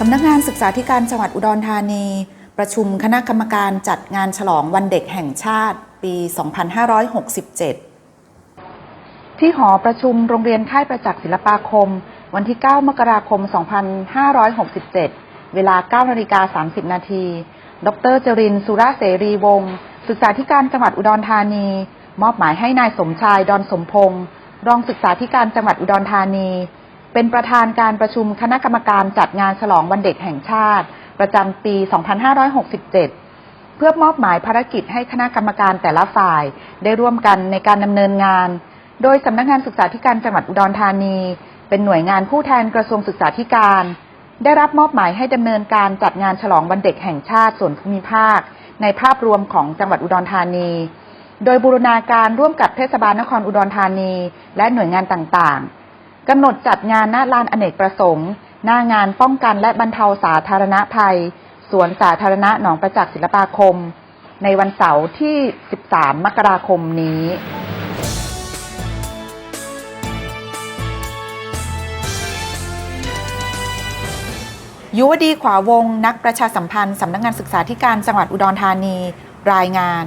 สำนักงานศึกษาธิการจังหวัดอุดรธานี ประชุมคณะกรรมการจัดงานฉลองวันเด็กแห่งชาติ ปี 2567 ที่หอประชุมโรงเรียนค่ายประจักษ์ศิลปาคม วันที่ 9 มกราคม 2567 เวลา 9นาฬิกา30 นาที ดรจรินทร์สุราเสรีวงศ์ศึกษาธิการจังหวัดอุดรธานี มอบหมายให้นายสมชายดอนสมพงศ์รองศึกษาธิการจังหวัดอุดรธานี เป็นประธานการประชุมคณะกรรมการจัดงานฉลองวันเด็กแห่งชาติ ประจำปี 2567 เพื่อมอบหมายภารกิจให้คณะกรรมการแต่ละฝ่ายได้ร่วมกันในการดำเนินงาน โดยสำนักงานศึกษาธิการจังหวัดอุดรธานี เป็นหน่วยงานผู้แทนกระทรวงศึกษาธิการ ได้รับมอบหมายให้ดำเนินการจัดงานฉลองวันเด็กแห่งชาติส่วนภูมิภาค ในภาพรวมของจังหวัดอุดรธานี โดยบูรณาการร่วมกับเทศบาลนครอุดรธานี และหน่วยงานต่างๆ กำหนดจัดงานหน้าลานอเนกประสงค์ หน้างานป้องกันและบรรเทาสาธารณภัย สวนสาธารณะหนองประจักษ์ศิลปาคม ในวันเสาร์ที่ 13 มกราคมนี้ยุวดีขวาวง นักประชาสัมพันธ์ สำนักงานศึกษาธิการจังหวัดอุดรธานี รายงาน